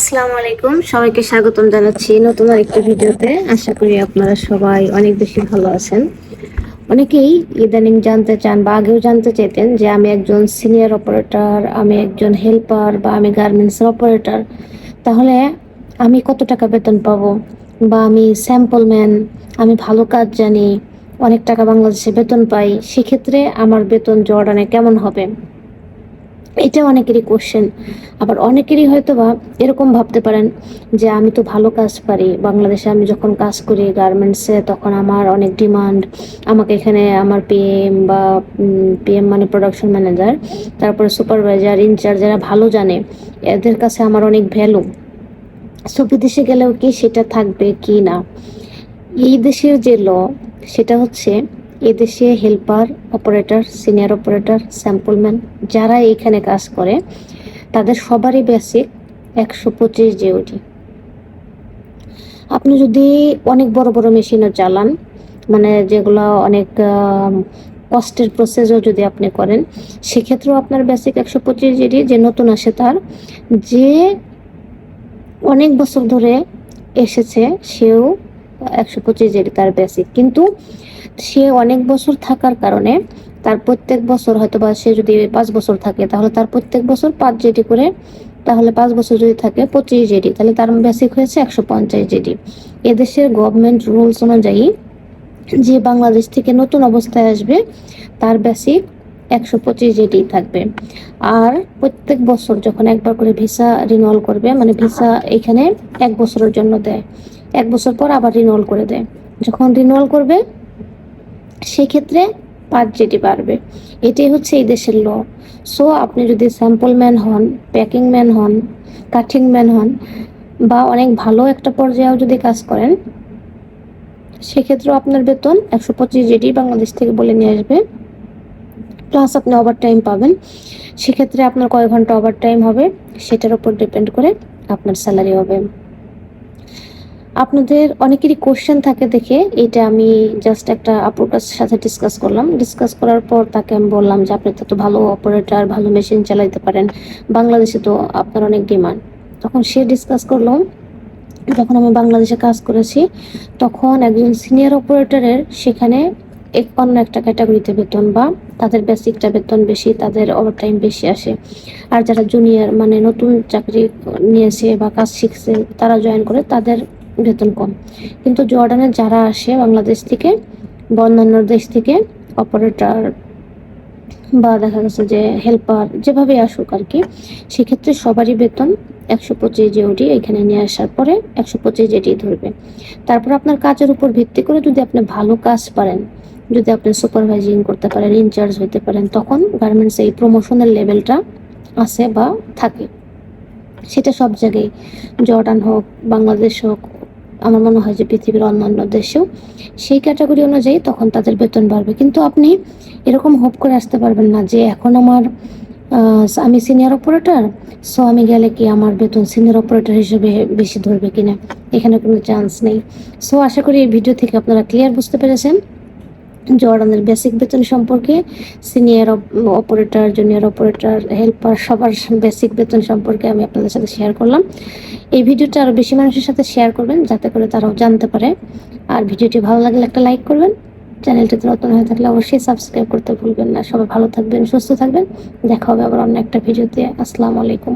আসসালামু আলাইকুম। সবাইকে স্বাগতম জানাচ্ছি নতুন আরেকটি ভিডিওতে। আশা করি আপনারা সবাই অনেক বেশি ভালো আছেন। অনেকেই ইদানিং জানতে চান বা আগেও জানতে চাইতেন যে আমি একজন সিনিয়র অপারেটর, আমি একজন হেল্পার বা আমি গার্মেন্টসের অপারেটর। তাহলে আমি কত টাকা বেতন পাবো? বা আমি স্যাম্পল ম্যান আমি ভালো কাজ জানি, অনেক টাকা বাংলাদেশে বেতন পাই, সেক্ষেত্রে আমার বেতন জর্ডানে কেমন হবে? এটা অনেকেরই কোশ্চেন আবার অনেকেরই হয়তো বা এরকম ভাবতে পারেন যে, আমি তো ভালো কাজ পারি। বাংলাদেশে আমি যখন কাজ করি গার্মেন্টসে তখন আমার অনেক ডিমান্ড আমাকে এখানে আমার পিএম বা পিএম মানে প্রোডাকশন ম্যানেজার তারপরে সুপারভাইজার ইনচার্জ যারা ভালো জানে, এদের কাছে আমার অনেক ভ্যালু সো বিদেশে গেলেও কি সেটা থাকবে কি না? এই দেশের যে ল সেটা হচ্ছে এদেশে helper, operator, senior operator, sample man যারা এইখানে কাজ করে, তাদের সবারই বেসিক একশো পঁচিশ জিওটি আপনি যদি অনেক বড় বড় মেশিনও চালান মানে যেগুলো অনেক কষ্টের প্রসেসও যদি আপনি করেন, সেক্ষেত্রেও আপনার বেসিক একশো পঁচিশ জিডি যে নতুন আসে তার, যে অনেক বছর ধরে এসেছে, সেও একশো পঁচিশ জিডি তার বেসিক কিন্তু সে অনেক বছর থাকার কারণে তার প্রত্যেক বছর হয়তো বা সে যদি পাঁচ বছর থাকে, তাহলে তার প্রত্যেক বছর পাঁচ জেডি করে, তাহলে পাঁচ বছর যদি থাকে পঁচিশ জেডি তাহলে তার বেসিক হয়েছে একশো পঞ্চাশ জেডি এদেশের গভর্নমেন্ট রুলস অনুযায়ী যে বাংলাদেশ থেকে নতুন অবস্থায় আসবে, তার বেসিক একশো পঁচিশ জেডি থাকবে। আর প্রত্যেক বছর যখন একবার করে ভিসা রিনওয়াল করবে মানে ভিসা এখানে এক বছরের জন্য দেয়। এক বছর পর আবার রিনওয়াল করে দেয়। যখন রিনওয়াল করবে, সেক্ষেত্রে পাঁচ যেটি বাড়বে। এটাই হচ্ছে এই দেশের ল সো আপনি যদি স্যাম্পল ম্যান হন প্যাকিং ম্যান হন কাঠিং ম্যান হন, বা অনেক ভালো একটা পর্যায়েও যদি কাজ করেন, সেক্ষেত্রেও আপনার বেতন একশো পঁচিশ জেডি বাংলাদেশ থেকে বলে নিয়ে আসবে। প্লাস আপনি ওভার টাইম পাবেন। সেক্ষেত্রে আপনার কয় ঘণ্টা ওভার টাইম হবে, সেটার উপর ডিপেন্ড করে আপনার স্যালারি হবে। আপনাদের অনেকেরই কোশ্চেন থাকে দেখে। এটা আমি জাস্ট একটা আপুর সাথে ডিসকাস করলাম। ডিসকাস করার পর তাকে আমি বললাম যে, আপনি তো ভালো অপারেটর ভালো মেশিন চালাইতে পারেন। বাংলাদেশে তো আপনার অনেক ডিমান্ড তখন সে ডিসকাস করল। যখন আমি বাংলাদেশে কাজ করেছি, তখন একজন সিনিয়র অপারেটরের সেখানে এক, অন্য একটা ক্যাটাগরিতে বেতন বা তাদের বেসিকটা বেতন বেশি, তাদের ওভার টাইম বেশি আসে। আর যারা জুনিয়র মানে নতুন চাকরি নিয়েছে বা কাজ শিখছে, তারা জয়েন করে তাদের বেতন কম। কিন্তু জর্ডানে যারা আসে বাংলাদেশ থেকে বা অন্যান্য দেশ থেকে অপারেটর বা দেখা গেছে যে হেল্পার যেভাবে আসুক আর কি সেক্ষেত্রে সবারই বেতন একশো পঁচিশ জিওডি এখানে নিয়ে আসার পরে একশো পঁচিশ জেডি ধরবে। তারপর আপনার কাজের উপর ভিত্তি করে যদি আপনি ভালো কাজ পারেন, যদি আপনি সুপারভাইজিং করতে পারেন ইনচার্জ হইতে পারেন, তখন গার্মেন্টস এই প্রমোশনের লেভেলটা আছে বা থাকে। সেটা সব জায়গায়, জর্ডান হোক, বাংলাদেশ হোক আমার মনে হয় যে পৃথিবীর অন্যান্য দেশেও সেই ক্যাটাগরি অনুযায়ী তখন তাদের বেতন বাড়বে। কিন্তু আপনি এরকম হোপ করে আসতে পারবেন না যে এখন আমার আমি সিনিয়র অপারেটর সো আমি গেলে কি আমার বেতন সিনিয়র অপারেটর হিসেবে বেশি ধরবে কিনা? এখানে কোনো চান্স নেই। সো আশা করি এই ভিডিও থেকে আপনারা ক্লিয়ার বুঝতে পেরেছেন। জর্ডানের বেসিক বেতন সম্পর্কে senior operator junior operator helper সবার বেসিক বেতন সম্পর্কে আমি আপনাদের সাথে শেয়ার করলাম। এই ভিডিওটা আরও বেশি মানুষের সাথে শেয়ার করবেন, যাতে করে তারাও জানতে পারে। আর ভিডিওটি ভালো লাগলে একটা লাইক করবেন। চ্যানেলটিতে নতুন হয়ে থাকলে অবশ্যই সাবস্ক্রাইব করতে ভুলবেন না। সবাই ভালো থাকবেন, সুস্থ থাকবেন। দেখা হবে আবার অন্য একটা ভিডিওতে। আসসালামু আলাইকুম।